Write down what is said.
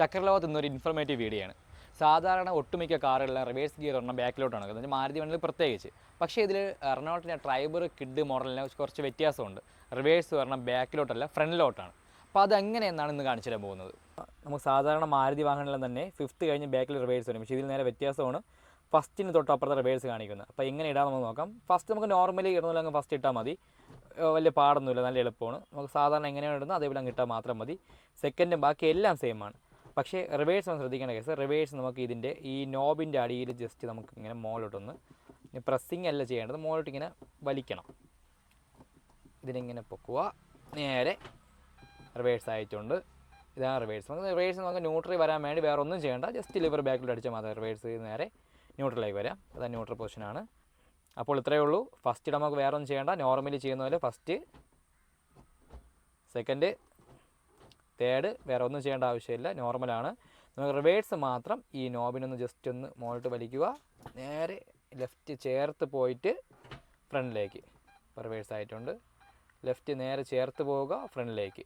ചക്രലോകത്ത് നിന്നൊരു informative video ആണ്. സാധാരണ ഒട്ടുമിക്ക കാറുകളിലും റിവേഴ്സ് ഗിയർ ഒരെണ്ണം ബാക്കിലോട്ടാണ് നടക്കുന്നത് മാരുതി വണ്ടിയിൽ പ്രത്യേകിച്ച്. പക്ഷേ ഇതിൽ എറണാകുളത്തിന്റെ ട്രൈബർ കിഡ് മോഡലിന് കുറച്ച് വ്യത്യാസമുണ്ട്. റിവേഴ്സ് പറഞ്ഞാൽ ബാക്കിലോട്ടല്ല ഫ്രണ്ടിലോട്ടാണ് അപ്പോൾ അതെങ്ങനെയെന്നാണ് ഇന്ന് കാണിച്ചു തരാൻ പോകുന്നത്? നമുക്ക് സാധാരണ മാരുതി വാഹനങ്ങളിൽ തന്നെ ഫിഫ്ത്ത് കഴിഞ്ഞ് ബാക്കിൽ റിവേഴ്സ് വരും. പക്ഷേ ഇതിൽ നേരെ വ്യത്യാസമാണ്. ഫസ്റ്റിന് തൊട്ട് അപ്പുറത്തെ റിവേഴ്സ് കാണിക്കുന്നത്. അപ്പോൾ എങ്ങനെ ഇടാമെന്ന് നോക്കാം. ഫസ്റ്റ് നമുക്ക് നോർമലി ഇടുന്നില്ല അങ്ങ് ഫസ്റ്റ് ഇട്ടാൽ മതി. വലിയ പാടൊന്നുമില്ല നല്ല എളുപ്പമാണ്. നമുക്ക് സാധാരണ എങ്ങനെയാണ് ഇടുന്നത്? അതേപോലെ അങ്ങ് ഇട്ടാൽ മാത്രം മതി. സെക്കൻഡും ബാക്കി എല്ലാം സെയിം ആണ്. പക്ഷേ റിവേഴ്സ് നമ്മൾ ശ്രദ്ധിക്കേണ്ട കേസ് റിവേഴ്സ് നമുക്ക് ഇതിന്റെ ഈ നോബിന്റെ അടിയിൽ ജസ്റ്റ് നമുക്ക് ഇങ്ങനെ മോളിട്ടൊന്ന് പ്രസ്സിങ് അല്ല ചെയ്യേണ്ടത്. മോളിട്ട് ഇങ്ങനെ വലിക്കണം. ഇതിനിങ്ങനെ പൊക്കുക നേരെ റിവേഴ്സ് ആയിട്ടുണ്ട്. ഇതാണ് റിവേഴ്സ് നമുക്ക് റിവേഴ്സ് നമുക്ക് ന്യൂട്രൽ വരാൻ വേണ്ടി വേറെ ഒന്നും ചെയ്യേണ്ട. ജസ്റ്റ് ലിവർ ബാക്കിൽ അടിച്ചാൽ മാത്രം റിവേഴ്സ് നേരെ ന്യൂട്രലായി വരാം. അതാണ് ന്യൂട്രൽ പൊസിഷനാണ് അപ്പോൾ ഇത്രയേ ഉള്ളൂ. ഫസ്റ്റ് നമുക്ക് വേറെ ഒന്നും ചെയ്യേണ്ട. നോർമലി ചെയ്യുന്ന പോലെ ഫസ്റ്റ് സെക്കൻഡ് തേർഡ് വേറെ ഒന്നും ചെയ്യേണ്ട ആവശ്യമില്ല. നോർമലാണ് നമുക്ക് റിവേഴ്സ് മാത്രം ഈ നോബിനൊന്ന് ജസ്റ്റ് ഒന്ന് മുകളിട്ട് വലിക്കുക. നേരെ ലെഫ്റ്റ് ചേർത്ത് പോയിട്ട് ഫ്രണ്ടിലേക്ക് റിവേഴ്സ് ആയിട്ടുണ്ട്. ലെഫ്റ്റ് നേരെ ചേർത്ത് പോവുക ഫ്രണ്ടിലേക്ക്